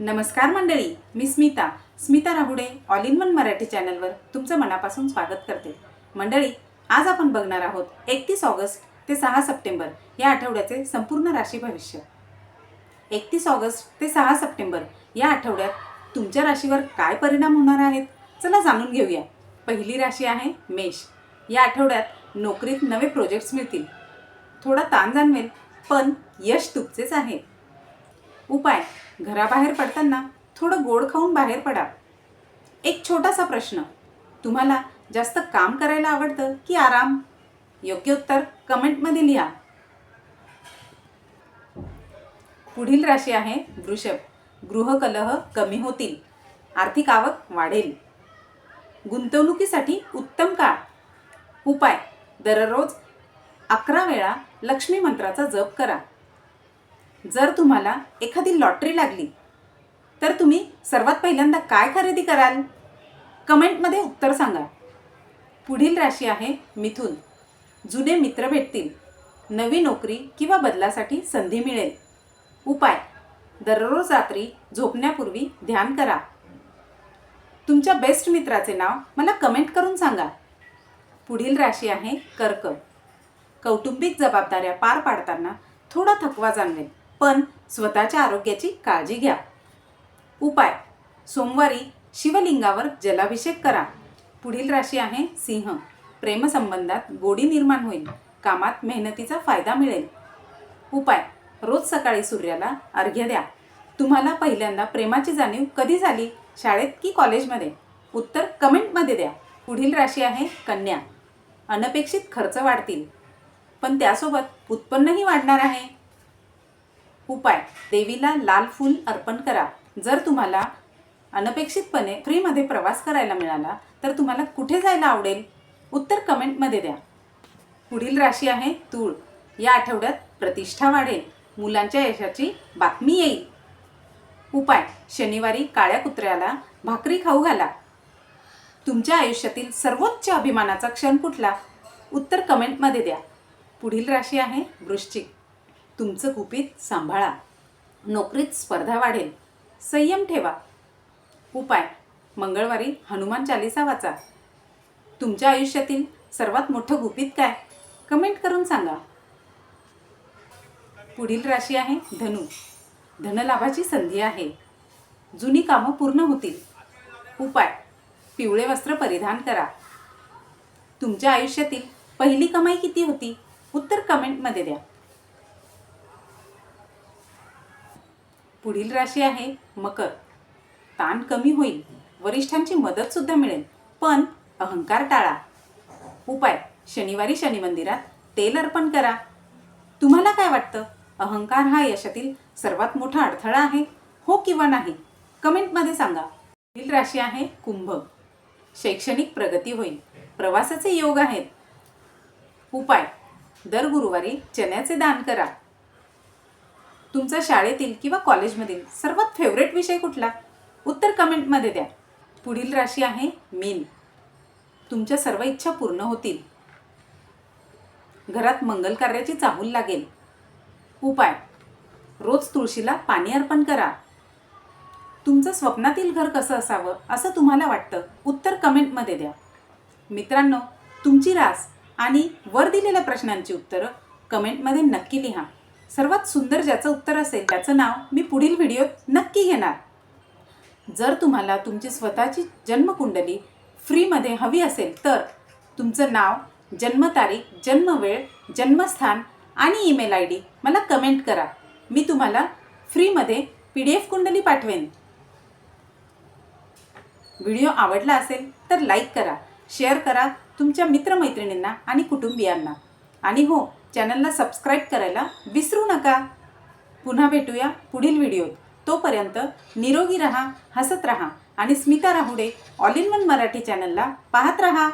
नमस्कार मंडळी मी Smita. Smita Rahude all in one Marathi चॅनलवर तुमचं मनापासून स्वागत करते. मंडळी आज आपण बघणार आहोत एकतीस ऑगस्ट ते सहा सप्टेंबर या आठवड्याचे संपूर्ण राशी भविष्य. एकतीस ऑगस्ट ते सहा सप्टेंबर या आठवड्यात तुमच्या राशीवर काय परिणाम होणार आहेत? चला जाणून घेऊया. पहिली राशी आहे मेष. या आठवड्यात नोकरीत नवे प्रोजेक्ट्स मिळतील. थोडा ताण जाणवेल पण यश तुमचेच आहे. उपाय. घराबाहेर पडताना थोडं गोड खाऊन बाहेर पडा. एक छोटासा प्रश्न. तुम्हाला जास्त काम करायला आवडतं की आराम? योग्य उत्तर कमेंटमध्ये लिहा. पुढील राशी आहे वृषभ. गृहकलह कमी होतील. आर्थिक आवक वाढेल. गुंतवणुकीसाठी उत्तम काळ. उपाय. दररोज अकरा वेळा लक्ष्मी मंत्राचा जप करा. जर तुम्हाला एखादी लॉटरी लागली तर तुम्ही सर्वात पहिल्यांदा काय खरेदी कराल? कमेंटमध्ये उत्तर सांगा. पुढील राशी आहे मिथुन. जुने मित्र भेटतील. नवी नोकरी किंवा बदलासाठी संधी मिळेल. उपाय. दररोज रात्री झोपण्यापूर्वी ध्यान करा. तुमच्या बेस्ट मित्राचे नाव मला कमेंट करून सांगा. पुढील राशी आहे कर्क. कौटुंबिक जबाबदाऱ्या पार पाडताना थोडा थकवा जाणवेल. पण स्वतःच्या आरोग्याची काळजी घ्या. उपाय. सोमवारी शिवलिंगावर जलाभिषेक करा. पुढील राशी आहे सिंह. प्रेमसंबंधात गोडी निर्माण होईल. कामात मेहनतीचा फायदा मिळेल. उपाय. रोज सकाळी सूर्याला अर्घ्य द्या. तुम्हाला पहिल्यांदा प्रेमाची जाणीव कधी झाली? शाळेत की कॉलेजमध्ये? उत्तर कमेंटमध्ये द्या. पुढील राशी आहे कन्या. अनपेक्षित खर्च वाढतील. पण त्यासोबत उत्पन्नही वाढणार आहे. उपाय. देवीला लाल फूल अर्पण करा. जर तुम्हाला अनपेक्षितपणे फ्रीमध्ये प्रवास करायला मिळाला तर तुम्हाला कुठे जायला आवडेल? उत्तर कमेंटमध्ये द्या. पुढील राशी आहे तूळ. या आठवड्यात प्रतिष्ठा वाढेल. मुलांच्या यशाची बातमी येईल. उपाय. शनिवारी काळ्या कुत्र्याला भाकरी खाऊ घाला. तुमच्या आयुष्यातील सर्वोच्च अभिमानाचा क्षण कुठला? उत्तर कमेंटमध्ये द्या. पुढील राशी आहे वृश्चिक. तुमचं गुपित सांभाळा. नोकरीत स्पर्धा वाढेल. संयम ठेवा. उपाय. मंगळवारी हनुमान चालिसा वाचा. तुमच्या आयुष्यातील सर्वात मोठं गुपित काय? कमेंट करून सांगा. पुढील राशी आहे धनु. धनलाभाची संधी आहे. जुनी कामं पूर्ण होतील. उपाय. पिवळे वस्त्र परिधान करा. तुमच्या आयुष्यातील पहिली कमाई किती होती? उत्तर कमेंटमध्ये द्या. पुढील राशी आहे मकर. ताण कमी होईल वरिष्ठांची मदतसुद्धा मिळेल पण अहंकार टाळा. उपाय शनिवारी शनी मंदिरात तेल अर्पण करा. तुम्हाला काय वाटतं? अहंकार हा यशातील सर्वात मोठा अडथळा आहे हो किंवा नाही? कमेंटमध्ये सांगा. पुढील राशी आहे कुंभ. शैक्षणिक प्रगती होईल प्रवासाचे योग आहेत. उपाय दर गुरुवारी चण्याचे दान करा. तुमचा शाळेतील किंवा कॉलेजमधील सर्वात फेवरेट विषय कुठला? उत्तर कमेंटमध्ये द्या. पुढील राशी आहे मीन. तुमच्या सर्व इच्छा पूर्ण होतील. घरात मंगल कार्याची चाहूल लागेल. उपाय. रोज तुळशीला पाणी अर्पण करा. तुमचं स्वप्नातील घर कसं असावं असं तुम्हाला वाटतं उत्तर कमेंटमध्ये द्या. मित्रांनो तुमची रास आणि वर दिलेल्या प्रश्नांची उत्तरं कमेंटमध्ये नक्की लिहा. सर्वात सुंदर ज्याचं उत्तर असेल त्याचं नाव मी पुढील व्हिडिओत नक्की घेणार. जर तुम्हाला तुमची स्वतःची जन्मकुंडली फ्रीमध्ये हवी असेल तर तुमचं नाव जन्मतारीख जन्मवेळ जन्मस्थान आणि ईमेल आय डी मला कमेंट करा. मी तुम्हाला फ्रीमध्ये पी डी एफ कुंडली पाठवेन. व्हिडिओ आवडला असेल तर लाईक करा शेअर करा तुमच्या मित्रमैत्रिणींना आणि कुटुंबियांना. आणि हो चॅनलला सबस्क्राईब करायला विसरू नका. पुन्हा भेटूया पुढील व्हिडिओत. तोपर्यंत निरोगी रहा हसत रहा आणि Smita Rahude all in one Marathi चॅनलला पाहत रहा.